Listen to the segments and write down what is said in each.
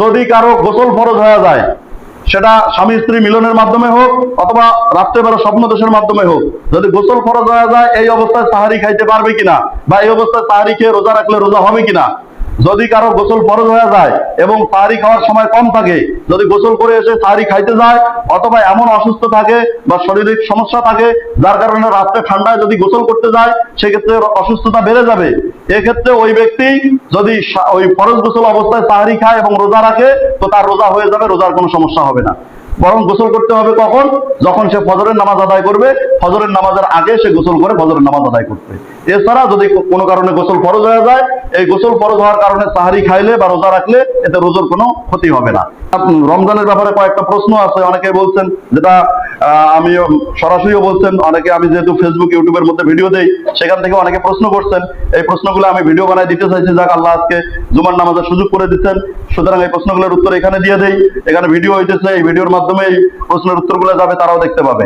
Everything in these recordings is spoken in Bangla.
যদি কারও গোসল ফরজ হয়ে যায়, সেটা স্বামী স্ত্রী মিলনের মাধ্যমে হোক, অথবা রাত্রেবেলা স্বপ্ন দোষের মাধ্যমে হোক, যদি গোসল ফরজ হয়ে যায়, এই অবস্থায় সাহারি খাইতে পারবে কিনা? বা এই অবস্থায় সাহারি খেয়ে রোজা রাখলে রোজা হবে কিনা? যদি কারও গোসল ফরজ হয়ে যায় এবং সাহারি খাওয়ার সময় কম থাকে, যদি গোসল করে এসে সাহারি খাইতে যায় অথবা এমন অসুস্থ থাকে বা শারীরিক সমস্যা থাকে, যার কারণে রাত্রে ঠান্ডায় যদি গোসল করতে যায়, সেক্ষেত্রে অসুস্থতা বেড়ে যাবে। এক্ষেত্রে ওই ব্যক্তি যদি ওই ফরজ গোসল অবস্থায় সাহারি খায় এবং রোজা রাখে, তো তার রোজা হয়ে যাবে, রোজার কোনো সমস্যা হবে না। বরং গোসল করতে হবে কখন? যখন সে ফজরের নামাজ আদায় করবে, ফজরের নামাজের আগে সে গোসল করে ফজরের নামাজ আদায় করবে। এছাড়া যদি কোনো কারণে গোসল ফরজ হয়ে যায় এই গোসল ফরজ হওয়ার কারণে সাহারি খাইলে বা রোজা রাখলে এতে রোজার কোনো ক্ষতি হবে না। রমজানের ব্যাপারে কয়েকটা প্রশ্ন আছে, অনেকে বলছেন যেটা আমি সরাসরিও বলছেন, অনেকে আমি যেহেতু ফেসবুক ইউটিউবের মধ্যে ভিডিও দেই, সেখান থেকে অনেকে প্রশ্ন করছেন। এই প্রশ্নগুলো আমি ভিডিও বানায় দিতে চাইছি, যাক আল্লাহ আজকে জুমার নামাজের সুযোগ করে দিচ্ছেন। সুতরাং এই প্রশ্নগুলোর উত্তর এখানে দিয়ে দেই। এখানে ভিডিও হইতেছে, এই ভিডিওর মাধ্যমে এই প্রশ্নের উত্তরগুলো যাবে, তারাও দেখতে পাবে।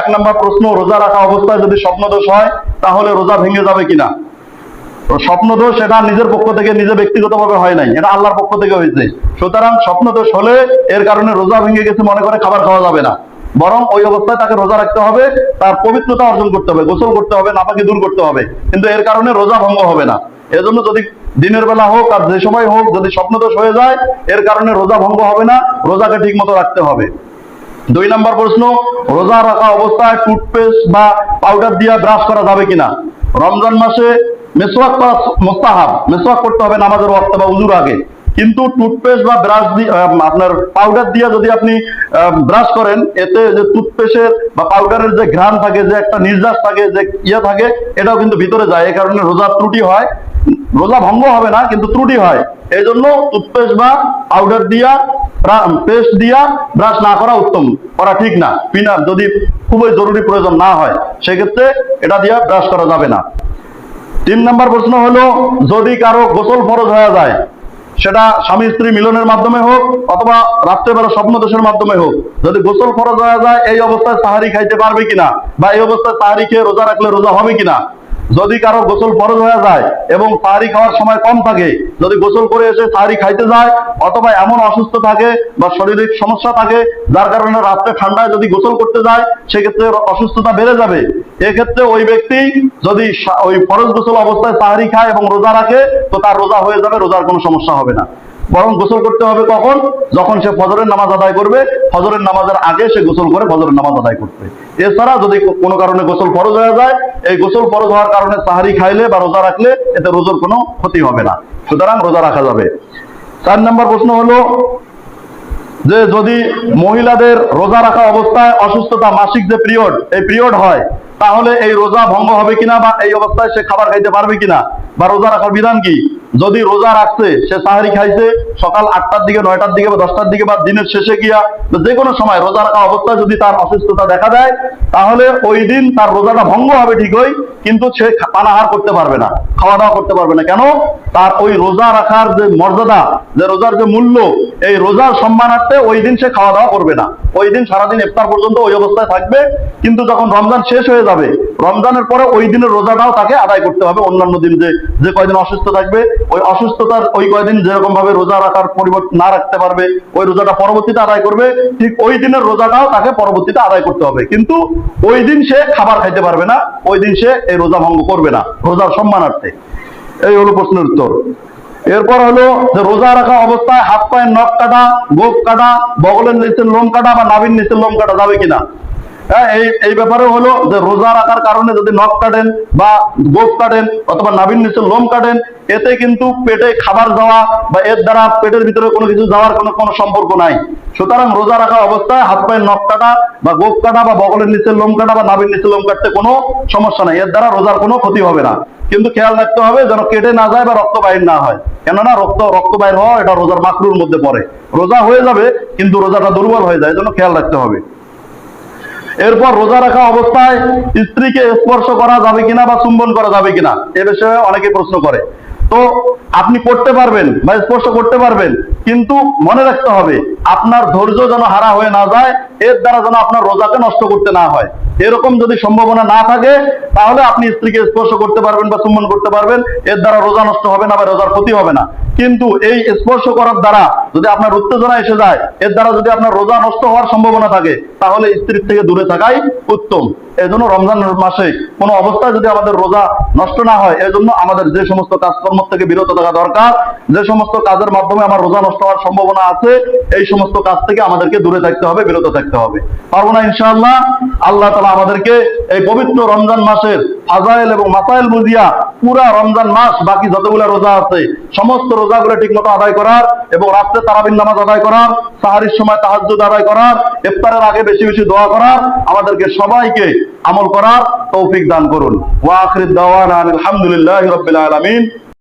এক নম্বর প্রশ্ন, রোজা রাখা অবস্থায় যদি স্বপ্নদোষ হয়, তাহলে রোজা ভেঙে যাবে কিনা? স্বপ্নদোষ এটা নিজের পক্ষ থেকে নিজে ব্যক্তিগতভাবে হয় নাই, এটা আল্লাহর পক্ষ থেকে হয়েছে। সুতরাং স্বপ্নদোষ হলে এর কারণে রোজা ভেঙে গেছে, মনে করে খাবার খাওয়া যাবে না। বরং ওই অবস্থায় তাকে রোজা রাখতে হবে, তার পবিত্রতা অর্জন করতে হবে, গোসল করতে হবে নাপাকি দূর করতে হবে। কিন্তু এর কারণে রোজা ভঙ্গ হবে না। এজন্য যদি দিনের বেলা হোক আর যে সময় হোক যদি স্বপ্নদোষ হয়ে যায়, এর কারণে রোজা ভঙ্গ হবে না, রোজাকে ঠিক মতো রাখতে হবে। দুই নম্বর প্রশ্ন, রোজা রাখা অবস্থায় টুথপেস্ট বা পাউডার দিয়ে ব্রাশ করা যাবে কিনা? রমজান মাসে মেসওয়াক করা মোস্তাহাব। মেসওয়াক করতে হবে নামাজের ওয়াক্ত বা উজুর আগে। কিন্তু টুথপেস্ট বা ব্রাশ দিয়ে আপনার পাউডার দিয়ে যদি আপনি ব্রাশ করেন, এতে যে টুথপেস্টের বা পাউডারের যে ঘ্রাণ থাকে, যে একটা নির্যাস থাকে, যে ইয়ে থাকে, এটাও কিন্তু ভিতরে যায়। এই কারণে রোজার ত্রুটি হয়। রোজা ভঙ্গ হবে না, কিন্তু ত্রুটি হয়। এই জন্য টুথপেস্ট বা পাউডার দিয়া পেস্ট দিয়া ব্রাশ না করা উত্তম। করা ঠিক না। পিনার যদি খুবই জরুরি প্রয়োজন না হয়, সেক্ষেত্রে এটা দিয়া ব্রাশ করা যাবে না। তিন নম্বর প্রশ্ন হলো, যদি কারও গোসল ফরজ হয়ে যায়, সেটা স্বামী স্ত্রী মিলনের মাধ্যমে হোক অথবা রাত্রেবেলা স্বপ্ন দোষের মাধ্যমে হোক, যদি গোসল ফরজ হয়ে যায়, এই অবস্থায় সাহারি খাইতে পারবে কিনা? বা এই অবস্থায় সাহারি খেয়ে রোজা রাখলে রোজা হবে কিনা? যদি কারও গোসল ফরজ হয়ে যায় এবং সাহারি খাওয়ার সময় কম থাকে, যদি গোসল করে এসে সাহারি খাইতে যায় অথবা এমন অসুস্থ থাকে বা শারীরিক সমস্যা থাকে, যার কারণে রাত্রে ঠান্ডায় যদি গোসল করতে যায়, সেক্ষেত্রে অসুস্থতা বেড়ে যাবে। এক্ষেত্রে ওই ব্যক্তি যদি ওই ফরজ গোসল অবস্থায় সাহারি খায় এবং রোজা রাখে, তো তার রোজা হয়ে যাবে, রোজার কোনো সমস্যা হবে না। বরং গোসল করতে হবে কখন? যখন সে ফজরের নামাজ আদায় করবে, ফজরের নামাজের আগে সে গোসল করে ফজরের নামাজ আদায় করবে। এছাড়া যদি কোনো কারণে গোসল ফরজ হয়ে যায়, এই গোসল ফরজ হওয়ার কারণে সাহারি খাইলে বা রোজা রাখলে এতে রোজার কোনো ক্ষতি হবে না। সুতরাং রোজা রাখা যাবে। চার নম্বর প্রশ্ন হলো যে, যদি মহিলাদের রোজা রাখা অবস্থায় অসুস্থতা মাসিক যে পিরিয়ড এই পিরিয়ড হয়, তাহলে এই রোজা ভঙ্গ হবে কিনা বা এই অবস্থায় সে খাবার খাইতে পারবে কিনা? বা রোজা রাখার বিধান কি? যদি রোজা রাখছে, সে সাহারি খাইছে, সকাল আটটার দিকে, নয়টার দিকে বা দশটার দিকে বা দিনের শেষে গিয়া যে কোনো সময় রোজা রাখা অবস্থায় যদি তার অসুস্থতা দেখা দেয়, তাহলে ওই দিন তার রোজাটা ভঙ্গ হবে ঠিকই, কিন্তু সে পানাহার করতে পারবে না খাওয়া দাওয়া করতে পারবে না। কেন? তার ওই রোজা রাখার যে মর্যাদা, যে রোজার যে মূল্য, এই রোজার সম্মানার্থে ওই দিন সে খাওয়া দাওয়া করবে না। ওই দিন সারাদিন ইফতার পর্যন্ত ওই অবস্থায় থাকবে, কিন্তু যখন রমজান শেষ হয়ে যাবে রমজানের পরে ওই দিনের রোজাটাও তাকে আদায় করতে হবে। অন্যান্য দিন যে যে কয়দিন অসুস্থ থাকবে, ওই অসুস্থতার ওই কয়দিন যেরকম ভাবে রোজা রাখার পরিবর্তন না রাখতে পারবে, ওই রোজাটা পরবর্তীতে আদায় করবে, ঠিক ওই দিনের রোজাটাও তাকে পরবর্তীতে আদায় করতে হবে। কিন্তু ওই দিন সে খাবার খাইতে পারবে না, ওই দিন সে এই রোজা ভঙ্গ করবে না, রোজার সম্মানার্থে। এই হলো প্রশ্নের উত্তর। এরপর হলো যে রোজা রাখা অবস্থায় হাত পায়ের নখ কাটা, গোপ কাটা, বগলের নিচের লোম কাটা বা নাভির নিচের লোম কাটা যাবে কিনা? এই এই ব্যাপারে হলো যে রোজা রাখার কারণে যদি নখ কাটেন বা গোপ কাটেন অথবা নাভির নিচের লোম কাটেন, এতে কিন্তু পেটে খাবার যাওয়া বা এর দ্বারা পেটের ভিতরে কোনো কিছু যাওয়ার কোনো কোনো সম্পর্ক নাই। সুতরাং রোজা রাখা অবস্থায় হাত পায়ের নখ কাটা বা গোপ কাটা বা বগলের নিচের লোম কাটা বা নাভির নিচে লোম কাটতে কোনো সমস্যা নাই। এর দ্বারা রোজার কোনো ক্ষতি হবে না। কিন্তু খেয়াল রাখতে হবে যেন কেটে না যায় বা রক্ত বাইর না হয়। কেননা রক্ত রক্ত বাইর হওয়া এটা রোজার মাকরুর মধ্যে পড়ে। রোজা হয়ে যাবে, কিন্তু রোজাটা দুর্বল হয়ে যায়, এজন্য খেয়াল রাখতে হবে। এরপর রোজা রাখা অবস্থায় স্ত্রীকে স্পর্শ করা যাবে কিনা বা চুম্বন করা যাবে কিনা, এ বিষয়ে অনেকে প্রশ্ন করে। তো আপনি করতে পারবেন বা স্পর্শ করতে পারবেন, কিন্তু মনে রাখতে হবে, আপনার ধৈর্য যেন হারা হয়ে না যায়, এর দ্বারা যেন আপনার রোজাকে নষ্ট করতে না হয়। এরকম যদি সম্ভাবনা না থাকে, তাহলে আপনি স্ত্রীকে স্পর্শ করতে পারবেন বা চুম্বন করতে পারবেন। এর দ্বারা রোজা নষ্ট হবে না বা রোজার ক্ষতি হবে না। কিন্তু এই স্পর্শ করার দ্বারা যদি আপনার উত্তেজনা এসে যায়, এর দ্বারা যদি আপনার রোজা নষ্ট হওয়ার সম্ভাবনা থাকে, তাহলে স্ত্রীর থেকে দূরে থাকাই উত্তম। এই জন্য রমজান মাসে কোনো অবস্থায় যদি আমাদের রোজা নষ্ট না হয় এই জন্য আমাদের যে সমস্ত কাজকর্ম থেকে বিরত থাকা দরকার, যে সমস্ত কাজের মাধ্যমে আমার রোজা নষ্ট হওয়ার সম্ভাবনা আছে, এই সমস্ত কাজ থেকে আমাদেরকে দূরে থাকতে হবে, বিরত থাকতে হবে। পারব না ইনশাআল্লাহ? আল্লাহ তালা আমাদেরকে এই পবিত্র রমজান মাসের ফাজাইল এবং মাসাইল বুঝিয়া পুরা রমজান মাস বাকি যতগুলো রোজা আছে, সমস্ত রোজাগুলো ঠিক মতো আদায় করার এবং রাত্রে তারাবিন নামাজ আদায় করার, সাহারির সময় তাহাজ্জুদ আদায় করার, ইফতারের আগে বেশি বেশি দোয়া করার, আমাদেরকে সবাইকে আমল করার তৌফিক দান করুন। ওয়া আখির দাওয়ানা আলহামদুলিল্লাহি রাব্বিল আলামিন।